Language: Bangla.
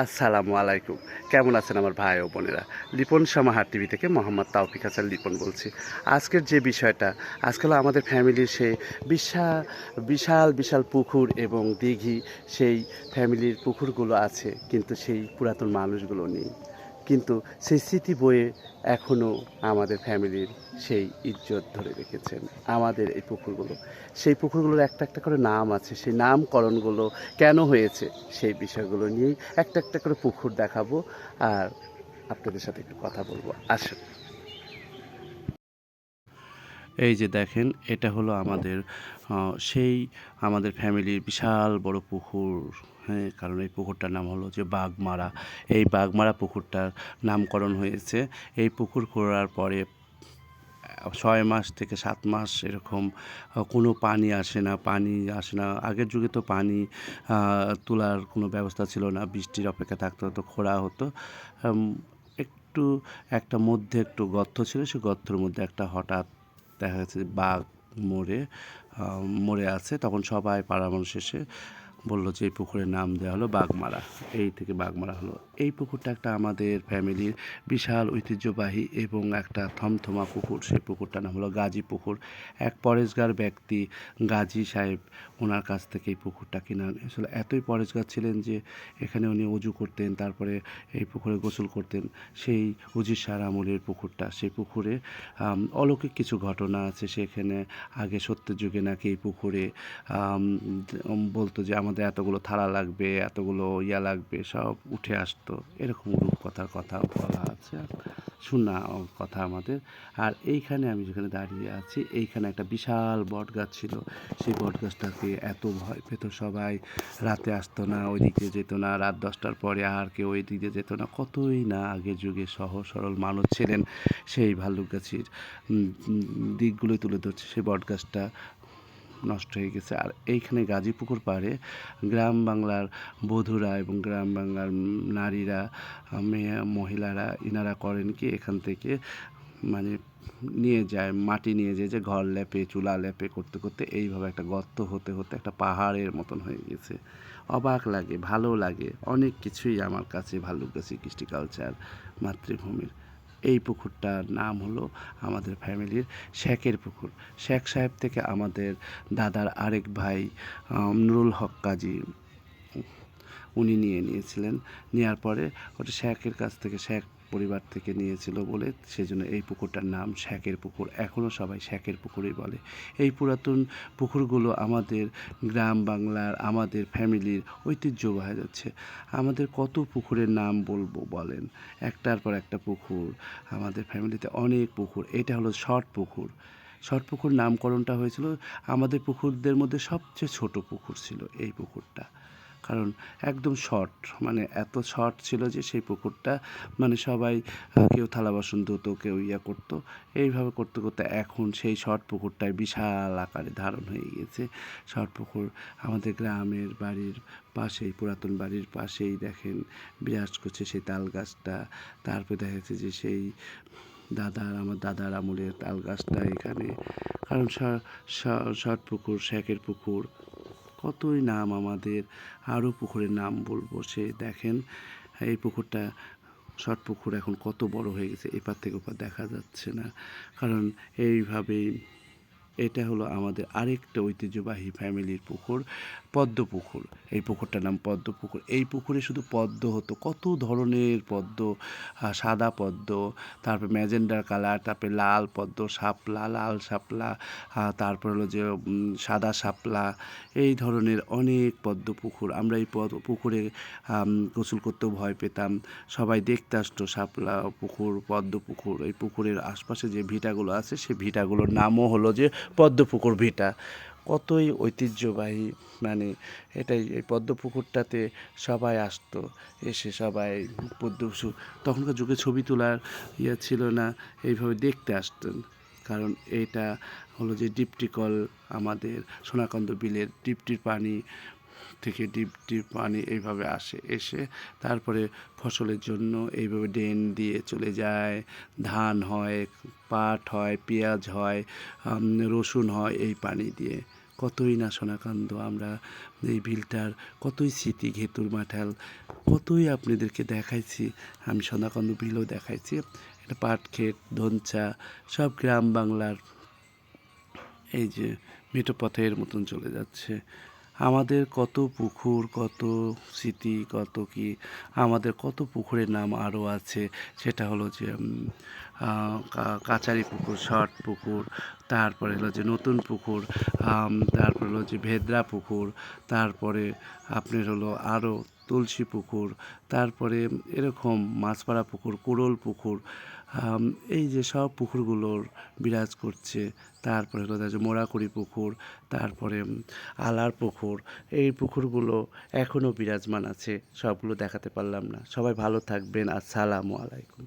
আসসালামু আলাইকুম। কেমন আছেন আমার ভাই ও বোনেরা? লিপন সমাহার টিভি থেকে মোহাম্মদ তাওফিক হাসান লিপন বলছি। আজকের যে বিষয়টা আজকাল আমাদের ফ্যামিলির সেই বিশাল বিশাল বিশাল পুকুর এবং দিঘি, সেই ফ্যামিলির পুকুরগুলো আছে, কিন্তু সেই পুরাতন মানুষগুলো নেই। কিন্তু সেই স্মৃতি বয়ে এখনও আমাদের ফ্যামিলির সেই ইজ্জত ধরে রেখেছেন আমাদের এই পুকুরগুলো। সেই পুকুরগুলোর একটা একটা করে নাম আছে, সেই নামকরণগুলো কেন হয়েছে সেই বিষয়গুলো নিয়েই একটা একটা করে পুকুর দেখাবো আর আপনাদের সাথে একটু কথা বলব। আসুন। এই যে দেখেন, এটা হলো আমাদের সেই আমাদের ফ্যামিলির বিশাল বড় পুকুর হ্যাঁ কারণ এই পুকুরটার নাম হলো যে বাঘমারা এই বাঘমারা পুকুরটার নামকরণ হয়েছে। এই পুকুর করার পরে ছয় মাস থেকে সাত মাস এরকম কোনো পানি আসে না, পানি আসে না। আগের যুগে তো পানি তোলার কোনো ব্যবস্থা ছিল না, বৃষ্টির অপেক্ষা থাকতে হতো খোঁড়া হতো। একটু, একটা মধ্যে একটু গর্ত ছিল সেই গর্তের মধ্যে একটা হঠাৎ দেখা যাচ্ছে বাঘ মরে মরে আছে। তখন সবাই পাড়া মানুষ এসে বলল যে, এই পুকুরের নাম দেওয়া হলো বাঘমারা। এই থেকে বাঘমারা হলো। এই পুকুরটা একটা আমাদের ফ্যামিলির বিশাল ঐতিহ্যবাহী এবং একটা থমথমা পুকুর। সেই পুকুরটার নাম হলো গাজী পুকুর। এক পরেশগার ব্যক্তি গাজী সাহেব ওনার কাছ থেকে এই পুকুরটা কিনে আসলে এতই পরেশগার ছিলেন যে, এখানে উনি অজু করতেন, তারপরে এই পুকুরে গোসল করতেন। সেই উজির সার আমলের পুকুরটা। সেই পুকুরে অলৌকিক কিছু ঘটনা আছে। সেখানে আগে সত্যের যুগে নাকি এই পুকুরে বলতো যে, আমাদের এতগুলো থালা লাগবে, এতগুলো ইয়া লাগবে, সব উঠে আসতো। এরকম রূপকথার কথা বলা আছে। শোনা কথা আমাদের। আর এইখানে আমি যেখানে দাঁড়িয়ে আছি, এইখানে একটা বিশাল বট গাছ ছিল। সেই বট গাছটাকে এত ভয় পেত সবাই। রাতে আসতো না, ওই দিক যেত না। রাত দশটার পরে আর কেউ ওই দিকে যেত না। কতই না আগের যুগে সহজ সরল মানুষ ছিলেন সেই ভাল্লুক গাছের দিকগুলোই তুলে ধরছে সেই বট গাছটা নষ্ট হয়ে গেছে। আর এইখানে গাজীপুকুর পাড়ে গ্রাম বাংলার বধূরা এবং গ্রাম বাংলার নারীরা, মেয়ে, মহিলারা ইনারা করেন কি এখান থেকে মানে নিয়ে যায়, মাটি নিয়ে যায় যে ঘর লেপে, চুলা লেপে করতে করতে এইভাবে একটা গর্ত হতে হতে একটা পাহাড়ের মতন হয়ে গেছে। অবাক লাগে, ভালো লাগে, অনেক কিছুই আমার কাছে ভাল্লুকগাছি কৃষ্টি কালচার মাতৃভূমির। এই পুকুরটার নাম হলো আমাদের ফ্যামিলির শেখের পুকুর। শেখ সাহেব থেকে আমাদের দাদার আরেক ভাই নুরুল হক কাজী উনি নিয়ে নিয়েছিলেন। নেওয়ার পরে ওটা শেখের কাছ থেকে শেখ পরিবার থেকে নিয়েছিল বলে সেজন্য এই পুকুরটার নাম শেখের পুকুর। এখনও সবাই শেখের পুকুরই বলে। এই পুরাতন পুকুরগুলো আমাদের গ্রাম বাংলার, আমাদের ফ্যামিলির ঐতিহ্য বহা যাচ্ছে। আমাদের কত পুকুরের নাম বলব বলেন? একটার পর একটা পুকুর, আমাদের ফ্যামিলিতে অনেক পুকুর। এটা হলো শর্ট পুকুর। শর্ট পুকুর নামকরণটা হয়েছিল, আমাদের পুকুরদের মধ্যে সবচেয়ে ছোট পুকুর ছিল এই পুকুরটা। কারণ একদম শর্ট মানে এত শর্ট ছিল যে সেই পুকুরটা মানে সবাই কেউ থালা বাসন ধুতো, কেউ ইয়া করতো। এইভাবে করতে করতে এখন সেই শর্ট পুকুরটায় বিশাল আকারে ধারণ হয়ে গেছে শর্ট পুকুর আমাদের গ্রামের বাড়ির পাশেই, পুরাতন বাড়ির পাশেই দেখেন, বিরাজ করছে সেই তাল গাছটা। তারপরে দেখা যাচ্ছে যে সেই দাদার, আমার দাদার আমলের তাল গাছটা এখানে। কারণ শর্ট পুকুর শেখের পুকুর কতই নাম আমাদের আরও পুকুরের নাম বলব সে দেখেন, এই পুকুরটা শর্ট পুকুর এখন কত বড় হয়ে গেছে, এপার থেকে ওপার দেখা যাচ্ছে না। কারণ এইভাবেই এটা হলো আমাদের আরেকটা ঐতিহ্যবাহী ফ্যামিলির পুকুর। পদ্ম পুকুর এই পুকুরটার নাম পদ্ম পুকুর এই পুকুরে শুধু পদ্ম হতো, কত ধরনের পদ্ম? সাদা পদ্ম, তারপর ম্যাজেন্ডার কালার, তারপরে লাল পদ্ম, শাপলা, লাল শাপলা তারপর হলো যে সাদা শাপলা, এই ধরনের অনেক পদ্ম পুকুর আমরা এই পদ, পুকুরে গোসল করতেও ভয় পেতাম। সবাই দেখতে আসতো শাপলা পুকুর পদ্ম পুকুর এই পুকুরের আশপাশে যে ভিটাগুলো আছে সেই ভিটাগুলোর নামও হলো যে পদ্ম পুকুর ভিটা। কতই ঐতিহ্যবাহী মানে এটাই, এই পদ্ম পুকুরটাতে সবাই আসতো, এসে সবাই পদ্মসু, তখনকার যুগে ছবি তোলার ইয়ে ছিল না, এইভাবে দেখতে আসতেন। কারণ এটা হলো যে ডিপটিকল আমাদের সোনাকান্ত বিলের ডিপটির পানি থেকে ডিপ ডিপ পানি এইভাবে আসে, এসে তারপরে ফসলের জন্য এইভাবে ড্রেন দিয়ে চলে যায়। ধান হয়, পাট হয়, পেঁয়াজ হয় রসুন হয় এই পানি দিয়ে। কতই না সোনাকান্দ আমরা এই বিলটার, কতই স্মৃতি ঘেতুর মাঠাল, কতই আপনাদেরকে দেখাইছি। আমি সোনাকান্দ বিলও দেখাইছি। এটা পাটক্ষেত ধনচা, সব গ্রাম বাংলার এই যে মেটো পথের মতন চলে যাচ্ছে। আমাদের কত পুকুর, কত স্মৃতি, কত কি, আমাদের কত পুকুরের নাম আরও আছে। সেটা হলো যে কাচারি পুকুর শর্ট পুকুর, তারপরে হলো যে নতুন পুকুর তারপরে হলো যে ভেদ্রা পুকুর, তারপরে আপনার হলো আরও তুলসী পুকুর, তারপরে এরকম মাছপাড়া পুকুর, কুড়োল পুকুর এই যে সব পুকুরগুলোর বিরাজ করছে, তারপরে হলো যে মোড়াকুড়ি পুকুর, তারপরে আলার পুকুর, এই পুকুরগুলো এখনও বিরাজমান আছে, সবগুলো দেখাতে পারলাম না। সবাই ভালো থাকবেন আর আসসালামু আলাইকুম।